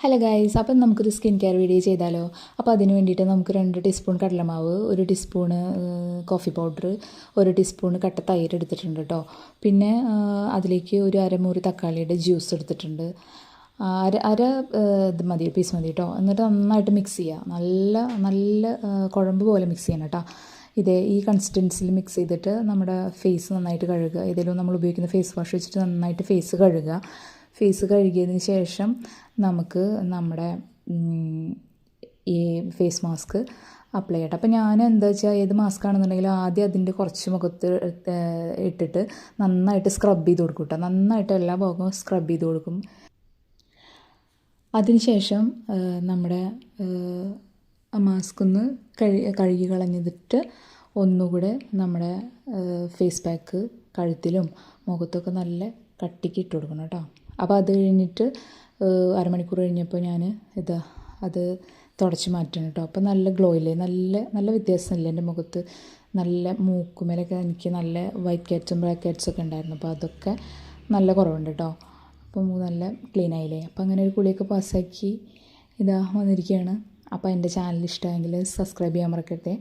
Hello guys അപ്പം നമുക്കൊരു skin care video ചെയ്താലോ? അപ്പോൾ അതിന് വേണ്ടിയിട്ട് നമുക്ക് രണ്ട് ടീസ്പൂൺ കടലമാവ് ഒരു ടീസ്പൂണ് കോഫി പൗഡർ ഒരു ടീസ്പൂൺ കട്ട തൈര് എടുത്തിട്ടുണ്ട് കേട്ടോ പിന്നെ അതിലേക്ക് ഒരു അരമുറി തക്കാളിയുടെ ജ്യൂസ് എടുത്തിട്ടുണ്ട്. അര അര ഇത് മതി പീസ് മതി കേട്ടോ എന്നിട്ട് നന്നായിട്ട് മിക്സ് ചെയ്യുക നല്ല നല്ല കുഴമ്പ് പോലെ മിക്സ് ചെയ്യണം കേട്ടോ ഇതേ ഈ കൺസിസ്റ്റൻസിൽ മിക്സ് ചെയ്തിട്ട് നമ്മുടെ ഫേസ് നന്നായിട്ട് കഴുകുക. ഏതെങ്കിലും നമ്മൾ ഉപയോഗിക്കുന്ന ഫേസ് വാഷ് വെച്ചിട്ട് നന്നായിട്ട് ഫേസ് കഴുകുക. ഫേസ് കഴുകിയതിന് ശേഷം നമുക്ക് നമ്മുടെ ഈ ഫേസ് മാസ്ക് അപ്ലൈ ചെയ്യട്ടെ. അപ്പോൾ ഞാൻ എന്താ വെച്ചാൽ ഏത് മാസ്ക് ആണെന്നുണ്ടെങ്കിലും ആദ്യം അതിന്റെ കുറച്ച് മുഖത്ത് ഇട്ടിട്ട് നന്നായിട്ട് സ്ക്രബ് ചെയ്ത് കൊടുക്കും കേട്ടോ നന്നായിട്ട് എല്ലാ ഭാഗവും സ്ക്രബ് ചെയ്ത് കൊടുക്കും. അതിനുശേഷം നമ്മുടെ മാസ്ക് ഒന്ന് കഴുകി കഴുകി കളഞ്ഞിട്ട് ഒന്നുകൂടെ നമ്മുടെ ഫേസ് പാക്ക് കഴുത്തിലും മുഖത്തൊക്കെ നല്ല കട്ടിക്ക് ഇട്ട് കൊടുക്കണം കേട്ടോ അപ്പോൾ അത് കഴിഞ്ഞിട്ട് അരമണിക്കൂർ കഴിഞ്ഞപ്പോൾ ഞാൻ ഇതാ അത് തുടച്ച് മാറ്റണം കേട്ടോ അപ്പോൾ നല്ല ഗ്ലോ ഇല്ലേ? നല്ല നല്ല വ്യത്യാസമില്ലേ എന്റെ മുഖത്ത്? നല്ല മൂക്കുമേലൊക്കെ എനിക്ക് നല്ല വൈറ്റ് കാറ്റ്സും ബ്ലാക്ക് കാറ്റ്സും ഒക്കെ ഉണ്ടായിരുന്നു. അപ്പോൾ അതൊക്കെ നല്ല കുറവുണ്ട് കേട്ടോ അപ്പോൾ നല്ല ക്ലീൻ ആയില്ലേ? അപ്പോൾ അങ്ങനെ ഒരു കുളിയൊക്കെ പാസ്സാക്കി ഇതാ വന്നിരിക്കുകയാണ് അപ്പോൾ എന്റെ ചാനൽ ഇഷ്ടമെങ്കിൽ സബ്സ്ക്രൈബ് ചെയ്യാൻ മറക്കരുത്.